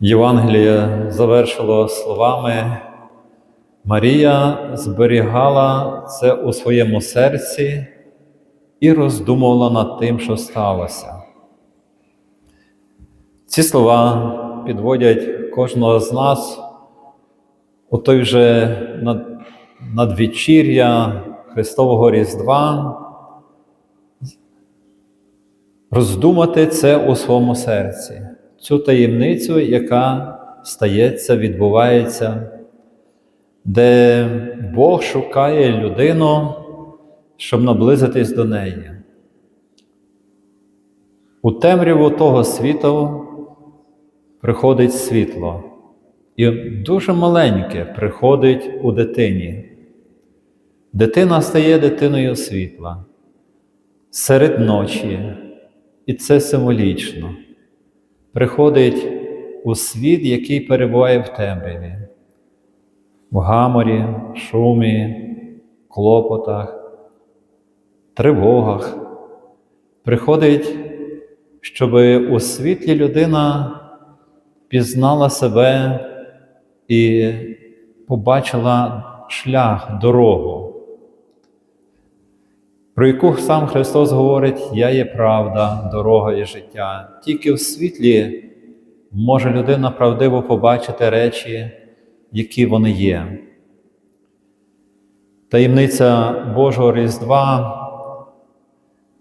Євангеліє завершило словами. Марія зберігала це у своєму серці і роздумувала над тим, що сталося. Ці слова підводять кожного з нас у той же над, надвечір'я Христового Різдва, роздумати це у своєму серці, цю таємницю, яка стається, відбувається, де Бог шукає людину, щоб наблизитись до неї. У темряву того світу приходить світло, і дуже маленьке приходить у дитині. Дитина стає дитиною світла серед ночі, і це символічно. Приходить у світ, який перебуває в темряві, в гаморі, шумі, клопотах, тривогах. Приходить, щоб у світлі людина пізнала себе і побачила шлях, дорогу, про яку сам Христос говорить, Я є правда, дорога і життя. Тільки в світлі може людина правдиво побачити речі, які вони є. Таємниця Божого Різдва,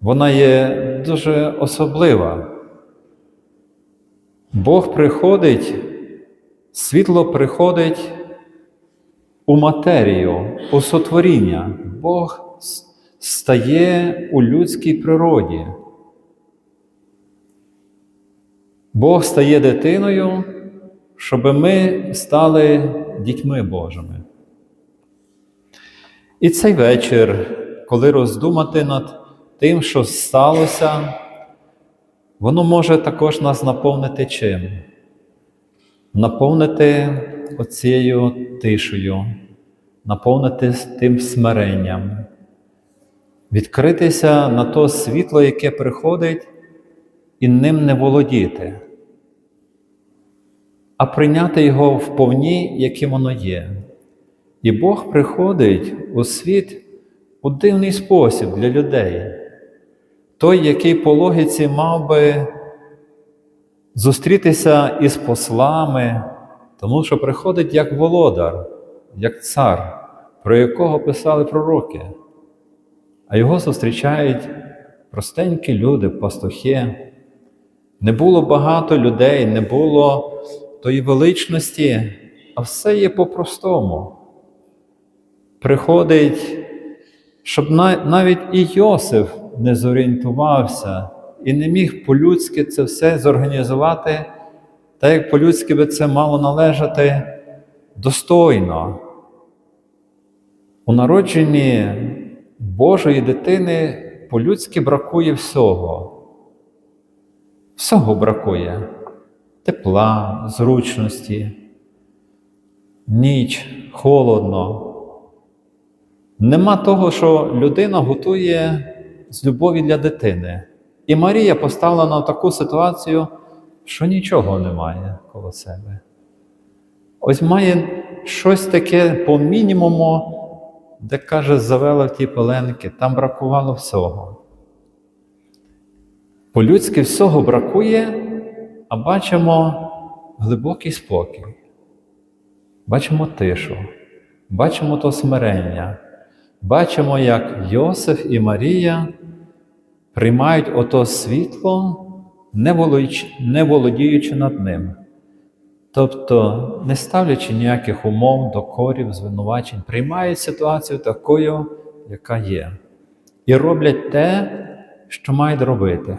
вона є дуже особлива. Бог приходить, світло приходить у матерію, у сотворіння. Бог стає у людській природі. Бог стає дитиною, щоб ми стали дітьми Божими. І цей вечір, коли роздумати над тим, що сталося, воно може також нас наповнити чим? Наповнити оцією тишею, наповнити тим смиренням, відкритися на то світло, яке приходить, і ним не володіти, а прийняти його вповні, яким воно є. І Бог приходить у світ у дивний спосіб для людей. Той, який по логіці мав би зустрітися із послами, тому що приходить як володар, як цар, про якого писали пророки, а його зустрічають простенькі люди, пастухи. Не було багато людей, не було тої величності, а все є по-простому. Приходить, щоб навіть і Йосиф не зорієнтувався і не міг по-людськи це все зорганізувати, так як по-людськи би це мало належати достойно. У народженні Божої дитини по-людськи бракує всього. Всього бракує тепла, зручності, ніч, холодно. Нема того, що людина готує з любові для дитини. І Марія поставлена в таку ситуацію, що нічого немає коло себе. Ось має щось таке по мінімуму, де каже, завела в ті пеленки, там бракувало всього. По-людськи всього бракує, а бачимо глибокий спокій, бачимо тишу, бачимо то смирення. Бачимо, як Йосиф і Марія приймають ото світло, не володіючи над ним. Тобто, не ставлячи ніяких умов, докорів, звинувачень, приймають ситуацію такою, яка є, і роблять те, що мають робити.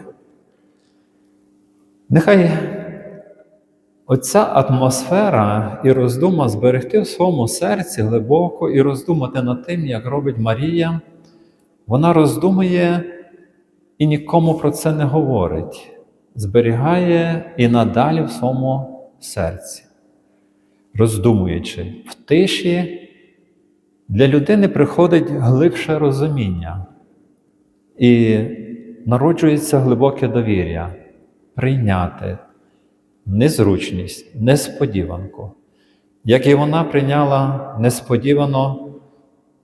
Нехай Оця атмосфера і роздума зберегти в своєму серці глибоко і роздумати над тим, як робить Марія, вона роздумує і нікому про це не говорить, зберігає і надалі в своєму серці, роздумуючи в тиші, для людини приходить глибше розуміння і народжується глибоке довір'я, прийняти незручність, несподіванку. Як і вона прийняла несподівано,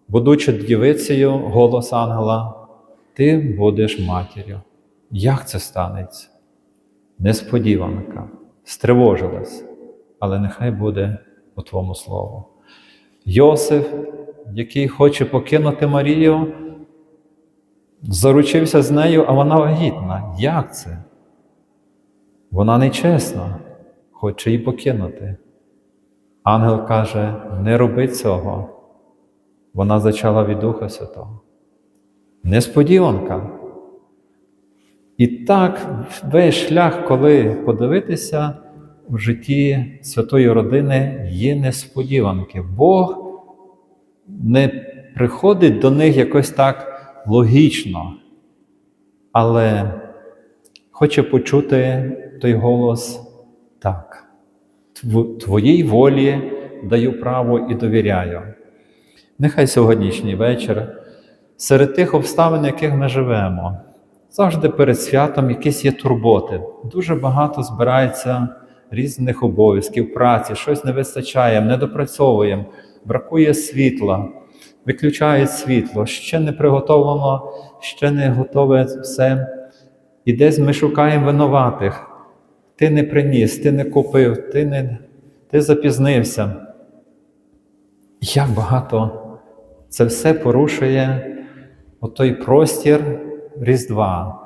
будучи дівицею, голос ангела, ти будеш матір'ю. Як це станеться? Несподіванка, стривожилась, але нехай буде у Твому слову. Йосиф, який хоче покинути Марію, заручився з нею, а вона вагітна. Як це? Вона нечесна, хоче її покинути. Ангел каже: не роби цього. Вона зачала від Духа Святого. Несподіванка. І так, весь шлях, коли подивитися в житті святої родини, є несподіванки. Бог не приходить до них якось так логічно, але хоче почути той голос так. Твоїй волі даю право і довіряю. Нехай сьогоднішній вечір, серед тих обставин, в яких ми живемо, завжди перед святом якісь є турботи. Дуже багато збирається різних обов'язків, праці, щось не вистачає, не допрацьовуємо, бракує світла, виключають світло, ще не приготовлено, ще не готове все. І десь ми шукаємо винуватих. Ти не приніс, ти не купив, ти, не, ти запізнився. Як багато це все порушує отой простір Різдва,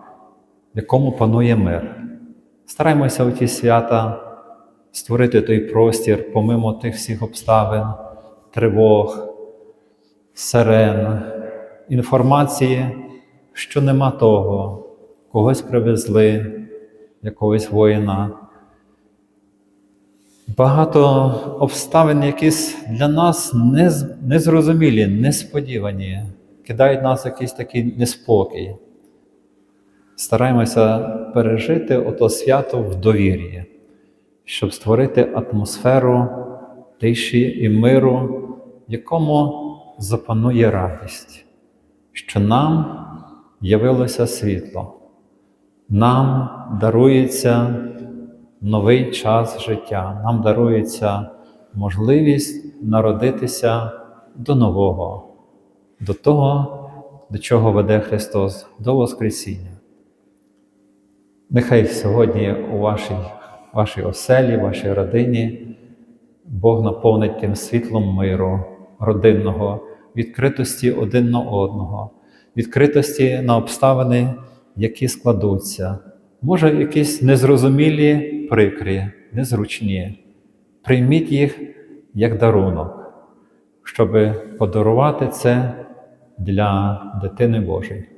в якому панує мир. Стараймося у ті свята створити той простір, помимо тих всіх обставин, тривог, сирен, інформації, що нема того, когось привезли, якогось воїна. Багато обставин, якісь для нас незрозумілі, несподівані, кидають нас якийсь такий неспокій. Стараємося пережити ото свято в довір'ї, щоб створити атмосферу тиші і миру, в якому запанує радість, що нам явилося світло, нам дарується новий час життя, нам дарується можливість народитися до нового, до того, до чого веде Христос, до Воскресіння. Нехай сьогодні у вашій, вашій оселі, вашій родині Бог наповнить тим світлом миру, родинного, відкритості один на одного, відкритості на обставини, які складуться. Може, якісь незрозумілі, прикрі, незручні. Прийміть їх як дарунок, щоб подарувати це для дитини Божої.